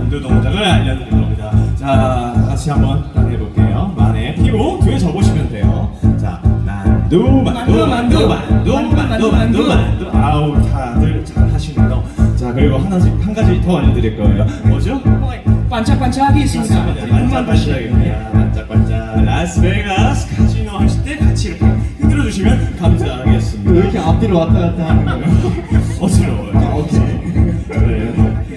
만두 동작을 알려드릴 겁니다. 자, 같이 한번 해볼게요. 만에 피고 뒤에 접으시면 돼요. 자, 만두, 만두, 만두, 만두, 만두, 만두, 만두. 아우, 다들 잘 하시네요. 자, 그리고 하나씩 한 가지 더 알려드릴 거예요. 뭐죠? 반짝반짝이 있습니다. 반짝반짝입니다. 반짝반짝. 라스베가스 카지노 하실 때 같이 이렇게 흔들어 주시면 감사하겠습니다. 왜 이렇게 앞뒤로 왔다 갔다 하는 거예요? 어지러워요. 아, 오케이. 네.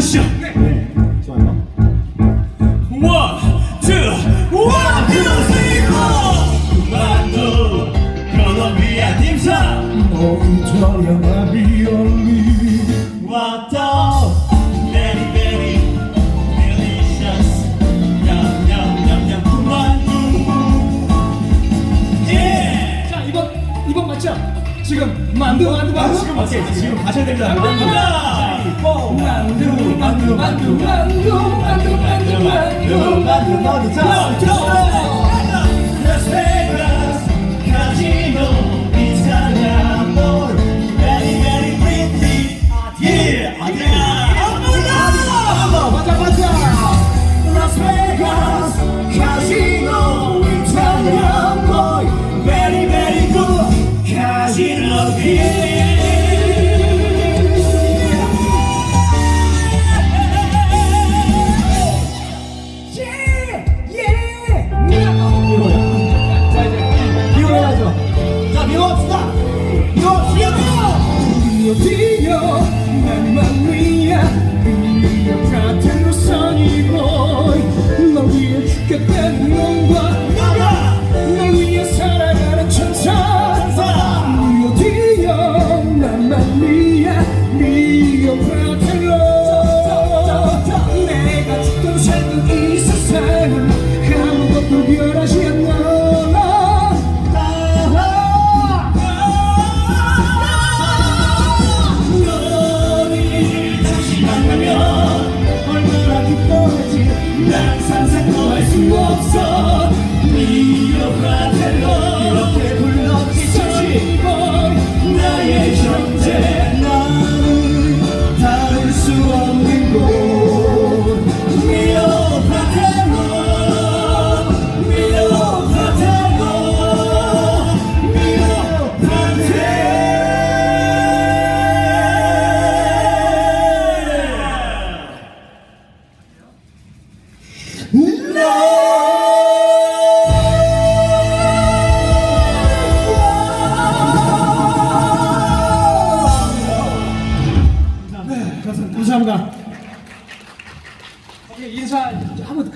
어? 가시죠. 네, 좋아요. One, two, one, two, three, four. 만두, 콜롬비아 딤섬. 너희 저렴한 비올리 왔다. 맞죠? 지금 만두 만두 만두. 지금 맞게 지금 가셔야 됩니다. 만두. 만두 만두 만두 만두 만두 만두 만두 만두 만두 자, 라스베가스 비워다 비워시오 비워 비워 나만 위야 비어 같은 우산이고 나 위에 죽겠다는 거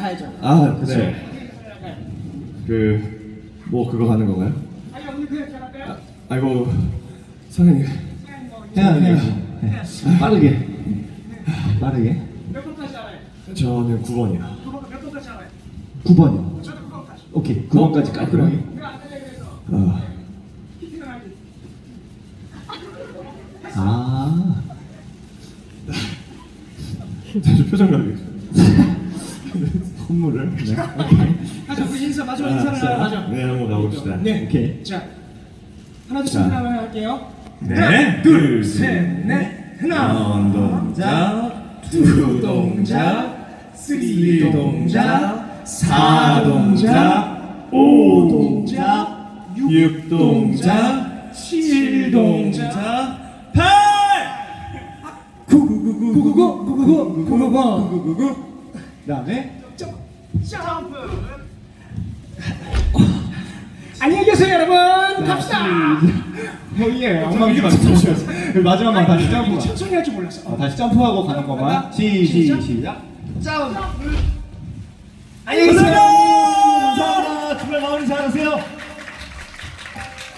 가야죠. 아, 그래. 그뭐 그거 하는 건가요? 아니 오늘 그냥 할까요? 아이고 선생님. 해야 해야 해. 빠르게 빠르게 몇 번까지 알아요? 저는 9번이요. 두 번, 몇 번까지 알아요? 9번이요 저도 9번까지. 오케이 9번까지 깔끔하게 왜안 되냐 그래서 아. 아 대주 표정 관리. 선물을. 네. 하자, 그 인사 마지막 인사를 하나 하자. 네, 한번 가봅시다. 네. 오케이 자, 하나 둘 자. 셋 하나 할게요. 네, 둘, 셋, 넷, 하나. 원 동작, 투 동작, 쓰리 동작, 사 동작, 오 동작, 육 동작, 칠 동작, 팔. 구구구구 구구구 구구구 구구구 구구구구 그다음에 점프. 안녕히 계세요 여러분. 갑시다. 형이에요 엉망이만 쳤어요. 마지막만 다시 점프 천천히 할 줄 몰랐어. 어, 다시 점프하고 가는 것만. 시, 시, 시작. 점프. 안녕히 계세요. 감사합니다. 주말 마무리 잘하세요